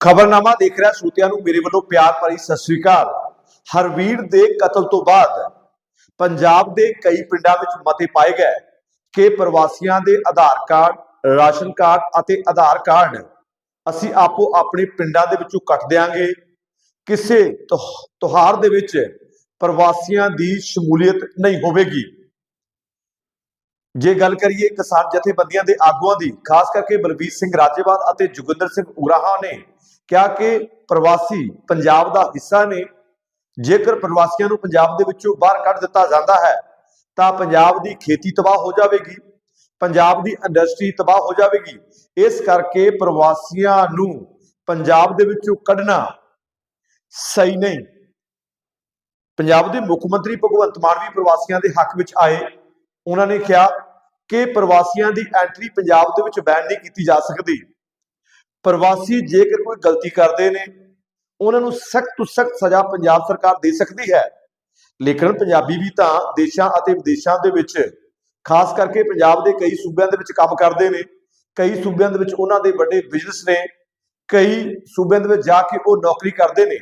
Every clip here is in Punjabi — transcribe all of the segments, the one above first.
ਖਬਰਨਾਮਾ ਦੇਖ ਰਿਹਾ ਸਰੋਤਿਆਂ ਨੂੰ ਮੇਰੇ ਵੱਲੋਂ ਪਿਆਰ ਭਰੀ ਸਤਿ ਸ੍ਰੀ ਅਕਾਲ। ਹਰਵੀਰ ਦੇ ਕਤਲ ਤੋਂ ਬਾਅਦ ਪੰਜਾਬ ਦੇ ਕਈ ਪਿੰਡਾਂ ਵਿੱਚ ਮਤੇ ਪਾਏ ਗਏ ਕਿ ਪ੍ਰਵਾਸੀਆਂ ਦੇ ਆਧਾਰ ਕਾਰਡ, ਰਾਸ਼ਨ ਕਾਰਡ ਅਤੇ ਆਧਾਰ ਕਾਰਡ ਅਸੀਂ ਆਪੋ ਆਪਣੇ ਪਿੰਡਾਂ ਦੇ ਵਿੱਚੋਂ ਕੱਟ ਦਿਆਂਗੇ। ਕਿਸੇ ਤਿਉ- ਤਿਉਹਾਰ ਦੇ ਵਿੱਚ ਪ੍ਰਵਾਸੀਆਂ ਦੀ ਸ਼ਮੂਲੀਅਤ ਨਹੀਂ ਹੋਵੇਗੀ। ਜੇ ਗੱਲ ਕਰੀਏ ਕਿਸਾਨ ਜਥੇਬੰਦੀਆਂ ਦੇ ਆਗੂਆਂ ਦੀ, ਖਾਸ ਕਰਕੇ ਬਲਬੀਰ ਸਿੰਘ ਰਾਜੇਵਾਲ ਅਤੇ ਜੋਗਿੰਦਰ ਸਿੰਘ ਉਗਰਾਹਾ ਨੇ ਕਿਹਾ ਕਿ ਪ੍ਰਵਾਸੀ ਪੰਜਾਬ ਦਾ ਹਿੱਸਾ ਨੇ। ਜੇਕਰ ਪ੍ਰਵਾਸੀਆਂ ਨੂੰ ਪੰਜਾਬ ਦੇ ਵਿੱਚੋਂ ਬਾਹਰ ਕੱਢ ਦਿੱਤਾ ਜਾਂਦਾ ਹੈ, ਤਾਂ ਪੰਜਾਬ ਦੀ ਖੇਤੀ ਤਬਾਹ ਹੋ ਜਾਵੇਗੀ, ਪੰਜਾਬ ਦੀ ਇੰਡਸਟਰੀ ਤਬਾਹ ਹੋ ਜਾਵੇਗੀ। ਇਸ ਕਰਕੇ ਪ੍ਰਵਾਸੀਆਂ ਨੂੰ ਪੰਜਾਬ ਦੇ ਵਿੱਚੋਂ ਕੱਢਣਾ ਸਹੀ ਨਹੀਂ। ਪੰਜਾਬ ਦੇ ਮੁੱਖ ਮੰਤਰੀ ਭਗਵੰਤ ਮਾਨ ਵੀ ਪ੍ਰਵਾਸੀਆਂ ਦੇ ਹੱਕ ਵਿੱਚ ਆਏ। ਉਹਨਾਂ ਨੇ ਕਿਹਾ ਕਿ ਪ੍ਰਵਾਸੀਆਂ ਦੀ ਐਂਟਰੀ ਪੰਜਾਬ ਦੇ ਵਿੱਚ ਬੈਨ ਨਹੀਂ ਕੀਤੀ ਜਾ ਸਕਦੀ। ਪ੍ਰਵਾਸੀ ਜੇਕਰ ਕੋਈ ਗਲਤੀ ਕਰਦੇ ਨੇ, ਉਹਨਾਂ ਨੂੰ ਸਖਤ ਤੋਂ ਸਖਤ ਸਜ਼ਾ ਪੰਜਾਬ ਸਰਕਾਰ ਦੇ ਸਕਦੀ ਹੈ। ਲੇਕਿਨ ਪੰਜਾਬੀ ਵੀ ਤਾਂ ਦੇਸ਼ਾਂ ਅਤੇ ਵਿਦੇਸ਼ਾਂ ਦੇ ਵਿੱਚ, ਖਾਸ ਕਰਕੇ ਪੰਜਾਬ ਦੇ ਕਈ ਸੂਬਿਆਂ ਦੇ ਵਿੱਚ ਕੰਮ ਕਰਦੇ ਨੇ, ਕਈ ਸੂਬਿਆਂ ਦੇ ਵਿੱਚ ਉਹਨਾਂ ਦੇ ਵੱਡੇ ਬਿਜ਼ਨਸ ਨੇ, ਕਈ ਸੂਬਿਆਂ ਦੇ ਵਿੱਚ ਜਾ ਕੇ ਉਹ ਨੌਕਰੀ ਕਰਦੇ ਨੇ।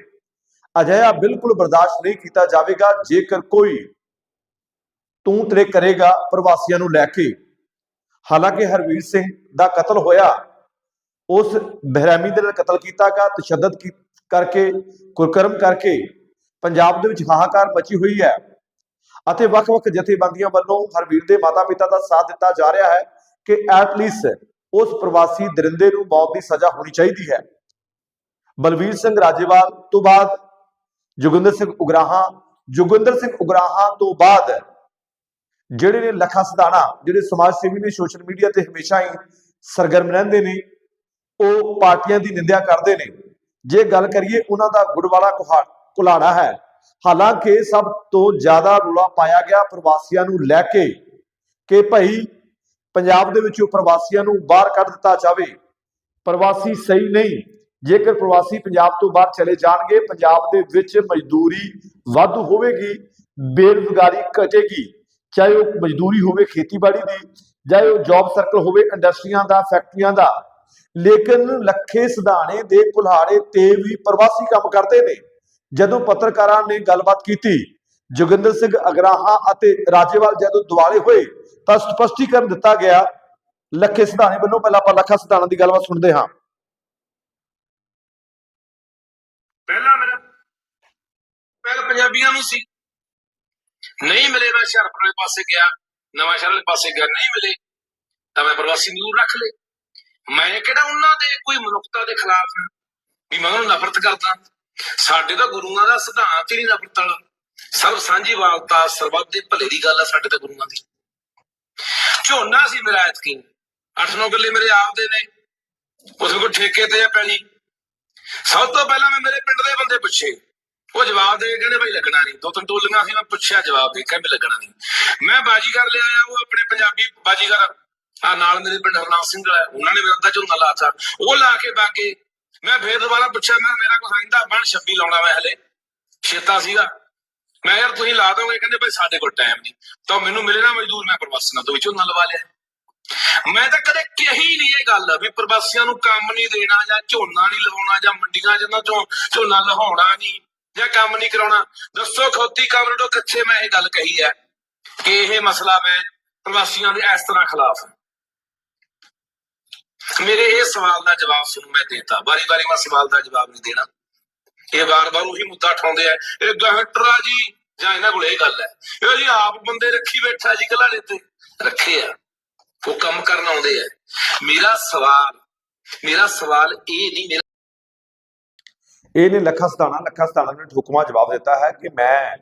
ਅਜਿਹਾ ਬਿਲਕੁਲ ਬਰਦਾਸ਼ਤ ਨਹੀਂ ਕੀਤਾ ਜਾਵੇਗਾ ਜੇਕਰ ਕੋਈ ਤੂੰ ਤਰੇ ਕਰੇਗਾ ਪ੍ਰਵਾਸੀਆਂ ਨੂੰ ਲੈ ਕੇ। ਹਾਲਾਂਕਿ ਹਰਵੀਰ ਸਿੰਘ ਦਾ ਕਤਲ ਹੋਇਆ। ਉਸ ਬਹਿਰਾਮੀ ਦੇ ਨਾਲ ਕਤਲ ਕੀਤਾ ਗਿਆ ਤਸ਼ੱਦਦ ਕਰਕੇ, ਕੁਰਕਰਮ ਕਰਕੇ ਪੰਜਾਬ ਦੇ ਵਿੱਚ ਹਾਹਾਕਾਰ ਮਚੀ ਹੋਈ ਹੈ। ਅਤੇ ਵੱਖ-ਵੱਖ ਜਥੇਬੰਦੀਆਂ ਵੱਲੋਂ ਹਰਵੀਰ ਦੇ ਮਾਤਾ-ਪਿਤਾ ਦਾ ਸਾਥ ਦਿੱਤਾ ਜਾ ਰਿਹਾ ਹੈ ਕਿ ਐਟ ਲੀਸਟ ਉਸ ਪ੍ਰਵਾਸੀ ਦਰਿੰਦੇ ਨੂੰ ਮੌਤ ਦੀ ਸਜ਼ਾ ਹੋਣੀ ਚਾਹੀਦੀ ਹੈ। ਬਲਵੀਰ ਸਿੰਘ ਰਾਜੇਵਾਲ ਤੋਂ ਬਾਅਦ, ਜੋਗਿੰਦਰ ਸਿੰਘ ਉਗਰਾਹਾਂ, ਜੋਗਿੰਦਰ ਸਿੰਘ ਉਗਰਾਹਾਂ ਤੋਂ ਬਾਅਦ ਜਿਹੜੇ ਨੇ ਲੱਖਾ ਸਦਾਣਾ ਜਿਹੜੇ ਸਮਾਜ ਸੇਵੀ ਨੇ ਸੋਸ਼ਲ ਮੀਡੀਆ ਤੇ ਹਮੇਸ਼ਾ ਹੀ ਸਰਗਰਮ ਰਹਿੰਦੇ ਨੇ, ਉਹ ਪਾਰਟੀਆਂ ਦੀ ਨਿੰਦਿਆ ਕਰਦੇ ਨੇ। ਜੇ ਗੱਲ ਕਰੀਏ ਉਹਨਾਂ ਦਾ ਗੁੜਵਾਲਾ ਕੁਹਾ- ਹੈ, ਹਾਲਾਂਕਿ ਸਭ ਤੋਂ ਜ਼ਿਆਦਾ ਰੌਲਾ ਪਾਇਆ ਗਿਆ ਪ੍ਰਵਾਸੀਆਂ ਨੂੰ ਲੈ ਕੇ ਕਿ ਭਾਈ ਪੰਜਾਬ ਦੇ ਵਿੱਚੋਂ ਪ੍ਰਵਾਸੀਆਂ ਨੂੰ ਬਾਹਰ ਕੱਢ ਦਿੱਤਾ ਜਾਵੇ। ਪ੍ਰਵਾਸੀ ਸਹੀ ਨਹੀਂ, ਜੇਕਰ ਪ੍ਰਵਾਸੀ ਪੰਜਾਬ ਤੋਂ ਬਾਹਰ ਚਲੇ ਜਾਣਗੇ, ਪੰਜਾਬ ਦੇ ਵਿੱਚ ਮਜ਼ਦੂਰੀ ਵਾਧੂ ਹੋਵੇਗੀ, ਬੇਰੁਜ਼ਗਾਰੀ ਘਟੇਗੀ। ਚਾਹੇ ਉਹ ਮਜ਼ਦੂਰੀ ਹੋਵੇ, ਖੇਤੀਬਾੜੀ ਦੀ, ਚਾਹੇ ਉਹ ਜੌਬ ਸਰਕਲ ਹੋਵੇ ਇੰਡਸਟਰੀਆਂ ਦਾ ਫੈਕਟਰੀਆਂ ਦਾ, ਲੇਕਿਨ ਲੱਖੇ ਸਿਧਾਣੇ ਦੇ ਕੁਲਹਾੜੇ ਤੇ ਵੀ ਪ੍ਰਵਾਸੀ ਕੰਮ ਕਰਦੇ ਨੇ। ਜਦੋਂ ਪੱਤਰਕਾਰਾਂ ਨੇ ਗੱਲਬਾਤ ਕੀਤੀ, ਜੋਗਿੰਦਰ ਸਿੰਘ ਅਗਰਾਹਾ ਅਤੇ ਰਾਜੇਵਾਲ ਜਦੋਂ ਦੁਆਲੇ ਹੋਏ, ਤਾਂ ਸਪਸ਼ਟੀਕਰਨ ਦਿੱਤਾ ਗਿਆ, ਲੱਖੇ ਸਿਧਾਣੇ ਵੱਲੋਂ ਪਹਿਲਾਂ ਆਪਾਂ ਲੱਖਾ ਸਿਧਾਣਾ ਦੀ ਗੱਲਬਾਤ ਸੁਣਦੇ ਹਾਂ। ਪਹਿਲਾਂ ਮੇਰਾ ਪਹਿਲ ਪੰਜਾਬੀਆਂ ਨੂੰ ਸੀ। ਨਹੀਂ ਮਿਲੇ ਮੈਂ ਹੁਸ਼ਿਆਰਪੁਰ ਵਾਲੇ ਪਾਸੇ ਗਿਆ, ਨਵਾਂ ਸ਼ਹਿਰ ਵਾਲੇ ਪਾਸੇ ਗਿਆ, ਨਹੀਂ ਮਿਲੇ, ਤਾਂ ਮੈਂ ਪ੍ਰਵਾਸੀ ਮਜ਼ਦੂਰ ਰੱਖ ਲਏ। ਮੈਂ ਕਿਹੜਾ ਉਹਨਾਂ ਦੇ ਕੋਈ ਮਨੁੱਖਤਾ ਦੇ ਖਿਲਾਫ ਵੀ ਮੈਂ ਉਹਨਾਂ ਨੂੰ ਨਫ਼ਰਤ ਕਰਦਾ। ਸਾਡੇ ਤਾਂ ਗੁਰੂਆਂ ਦਾ ਸਿਧਾਂਤ ਹੀ ਨਹੀਂ ਨਫ਼ਰਤ ਵਾਲਾ। ਸਰਬ ਸਾਂਝੀਵਾਲਤਾ ਸਰਬੱਤ ਦੇ ਭਲੇ ਦੀ ਗੱਲ ਆ ਸਾਡੇ ਤਾਂ ਗੁਰੂਆਂ ਦੀ। ਝੋਨਾ ਸੀ ਮੇਰਾ ਐਤਕੀ। 8-9 ਕਿੱਲੇ ਮੇਰੇ ਆਪਦੇ ਨੇ। ਉਸ ਕੋਲ ਠੇਕੇ ਤੇ ਆ ਪੈਲੀ। ਸਭ ਤੋਂ ਪਹਿਲਾਂ ਮੈਂ ਮੇਰੇ ਪਿੰਡ ਦੇ ਬੰਦੇ ਪੁੱਛੇ। ਉਹ ਜਵਾਬ ਦੇ ਕੇ ਕਹਿੰਦੇ ਬਈ ਲੱਗਣਾ ਨਹੀਂ। ਦੋ ਤਿੰਨ ਟੋਲੀਆਂ ਸੀ, ਮੈਂ ਪੁੱਛਿਆ, ਜਵਾਬ ਦੇ ਕਹਿੰਦੇ ਲੱਗਣਾ ਨਹੀਂ। ਮੈਂ ਬਾਜੀਗਰ ਲੈ ਆਇਆ ਉਹ ਆਪਣੇ ਪੰਜਾਬੀ ਬਾਜੀਗਰ। ਆ ਨਾਲ ਮੇਰੇ ਪਿੰਡ ਹਰਨਾਮ ਸਿੰਘ ਵਾਲਾ ਉਹਨਾਂ ਨੇ ਮੇਰਾ ਅੱਧਾ ਝੋਨਾ ਲਾਤਾ ਉਹ ਲਾ ਕੇ ਬਾਕੀ ਮੈਂ ਫੇਰ ਦੁਬਾਰਾ ਪੁੱਛਿਆ, ਮੈਂ ਮੇਰਾ ਕੋਈ ਰਹਿੰਦਾ ਬਣ 26 ਲਾਉਣਾ ਮੈਂ ਹਲੇ। ਛੇਤਾ ਸੀਗਾ। ਮੈਂ ਯਾਰ, ਤੁਸੀਂ ਲਾ ਦੋਗੇ? ਕਹਿੰਦੇ, ਬਈ ਸਾਡੇ ਕੋਲ ਟਾਈਮ ਨਹੀਂ। ਤਾਂ ਮੈਨੂੰ ਮਿਲੇ ਨਾ ਮਜ਼ਦੂਰ, ਮੈਂ ਪ੍ਰਵਾਸੀਆਂ ਤੋਂ ਵੀ ਝੋਨਾ ਲਵਾ ਲਿਆ। ਮੈਂ ਤਾਂ ਕਦੇ ਕਹੀ ਨਹੀਂ ਇਹ ਗੱਲ ਵੀ ਪ੍ਰਵਾਸੀਆਂ ਨੂੰ ਕੰਮ ਨਹੀਂ ਦੇਣਾ ਜਾਂ ਝੋਨਾ ਨਹੀਂ ਲਵਾਉਣਾ ਜਾਂ ਮੰਡੀਆਂ ਜਿੰਨਾਂ ਚੋਂ ਝੋਨਾ ਲਹਾਉਣਾ ਨਹੀਂ। ਜਾਂ ਕੰਮ ਨਹੀਂ ਕਰਾਉਣਾ, ਦੱਸੋ ਖੋਤੀ ਕੰਮ ਕਿੱਥੇ ਮੈਂ ਇਹ ਗੱਲ ਕਹੀ ਹੈ ਕਿ ਇਹ ਮਸਲਾ ਮੈਂ ਪ੍ਰਵਾਸੀਆਂ ਦੇ ਇਸ ਤਰ੍ਹਾਂ ਖਿਲਾਫ ਮੇਰੇ ਇਹ ਸਵਾਲ ਦਾ ਜਵਾਬ ਸੁਣ ਮੈਂ ਦੇਤਾ। ਬਾਰੀ ਬਾਰੀ ਮੈਂ ਸਵਾਲ ਦਾ ਜਵਾਬ ਨਹੀਂ ਦੇਣਾ। ਇਹ ਵਾਰ-ਵਾਰ ਉਹੀ ਮੁੱਦਾ ਉਠਾਉਂਦੇ ਆ। ਇਹ ਗਾਹਟਰਾ ਜੀ, ਜਾਂ ਇਹਨਾਂ ਕੋਲ ਇਹ ਗੱਲ ਹੈ। ਇਹ ਜੀ ਆਪ ਬੰਦੇ ਰੱਖੀ ਬੈਠਾ ਜੀ ਘਲਾੜੇ ਤੇ। ਰੱਖੇ ਆ। ਉਹ ਕੰਮ ਕਰਨ ਆਉਂਦੇ ਆ। ਮੇਰਾ ਸਵਾਲ ਮੇਰਾ ਸਵਾਲ ਇਹ ਨਹੀਂ ਇਹਨੇ ਇਹ ਨੇ ਲੱਖਾ ਸਤਾਣਾ ਲੱਖਾ ਸਤਾਣਾ ਨੇ ਠੁਕਮਾ ਜਵਾਬ ਦਿੱਤਾ ਹੈ ਕਿ ਮੈਂ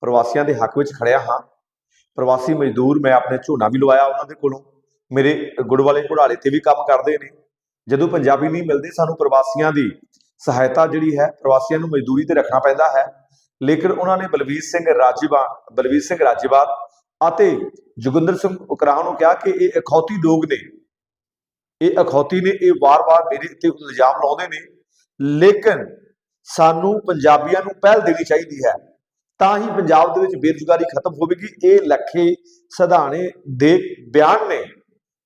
ਪ੍ਰਵਾਸੀਆਂ ਦੇ ਹੱਕ ਵਿੱਚ ਖੜਿਆ ਹਾਂ। ਪ੍ਰਵਾਸੀ ਮਜ਼ਦੂਰ ਮੈਂ ਆਪਣੇ ਝੋਨਾ ਵੀ ਲਵਾਇਆ ਉਹਨਾਂ ਦੇ ਕੋਲੋਂ। ਮੇਰੇ ਗੁੜ ਵਾਲੇ ਘੁੜਾਲੇ ਤੇ ਵੀ ਕੰਮ ਕਰਦੇ ਨੇ। ਜਦੋਂ ਪੰਜਾਬੀ ਨਹੀਂ ਮਿਲਦੇ, ਸਾਨੂੰ ਪ੍ਰਵਾਸੀਆਂ ਦੀ ਸਹਾਇਤਾ ਜਿਹੜੀ ਹੈ, ਪ੍ਰਵਾਸੀਆਂ ਨੂੰ ਮਜ਼ਦੂਰੀ ਤੇ ਰੱਖਣਾ ਪੈਂਦਾ ਹੈ। ਲੇਕਿਨ ਉਹਨਾਂ ਨੇ ਬਲਵੀਰ ਸਿੰਘ ਰਾਜੀਵਾਲ ਬਲਵੀਰ ਸਿੰਘ ਰਾਜੀਵਾਲ ਅਤੇ ਜੋਗਿੰਦਰ ਸਿੰਘ ਉਕਰਾਹ ਨੂੰ ਕਿਹਾ ਕਿ ਇਹ ਅਖੌਤੀ ਲੋਕ ਨੇ। ਇਹ ਅਖੌਤੀ ਨੇ, ਇਹ ਵਾਰ-ਵਾਰ ਮੇਰੇ ਤੇ ਇਲਜ਼ਾਮ ਲਾਉਂਦੇ ਨੇ। ਲੇਕਿਨ ਸਾਨੂੰ ਪੰਜਾਬੀਆਂ ਨੂੰ ਪਹਿਲ ਦੇਣੀ ਚਾਹੀਦੀ ਹੈ, ਤਾਂ ਹੀ ਪੰਜਾਬ ਦੇ ਵਿੱਚ ਬੇਰੁਜ਼ਗਾਰੀ ਖਤਮ ਹੋਵੇਗੀ। ਇਹ ਲੱਖੇ ਸਧਾਣੇ ਦੇ ਬਿਆਨ ਨੇ।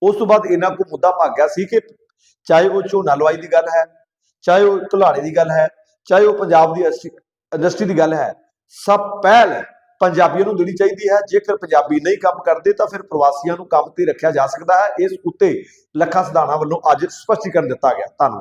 ਉਸ ਤੋਂ ਬਾਅਦ ਇਹਨਾਂ ਕੋ ਮੁੱਦਾ ਭਾਗਿਆ ਸੀ ਕਿ ਚਾਹੇ ਉਹ ਝੋਨਾ ਲਵਾਈ ਦੀ ਗੱਲ ਹੈ, ਚਾਹੇ ਉਹ ਘੁਲਾੜੇ ਦੀ ਗੱਲ ਹੈ, ਚਾਹੇ ਉਹ ਪੰਜਾਬ ਦੀ ਇੰਡਸਟਰੀ ਦੀ ਗੱਲ ਹੈ, ਸਭ ਪਹਿਲ ਪੰਜਾਬੀਆਂ ਨੂੰ ਦੇਣੀ ਚਾਹੀਦੀ ਹੈ। ਜੇਕਰ ਪੰਜਾਬੀ ਨਹੀਂ ਕੰਮ ਕਰਦੇ, ਤਾਂ ਫਿਰ ਪ੍ਰਵਾਸੀਆਂ ਨੂੰ ਕੰਮ ਤੇ ਰੱਖਿਆ ਜਾ ਸਕਦਾ ਹੈ। ਇਸ ਉੱਤੇ ਲੱਖਾ ਸਧਾਣਾ ਵੱਲੋਂ ਅੱਜ ਸਪਸ਼ਟੀਕਰਨ ਦਿੱਤਾ ਗਿਆ। ਧੰਨਵਾਦ।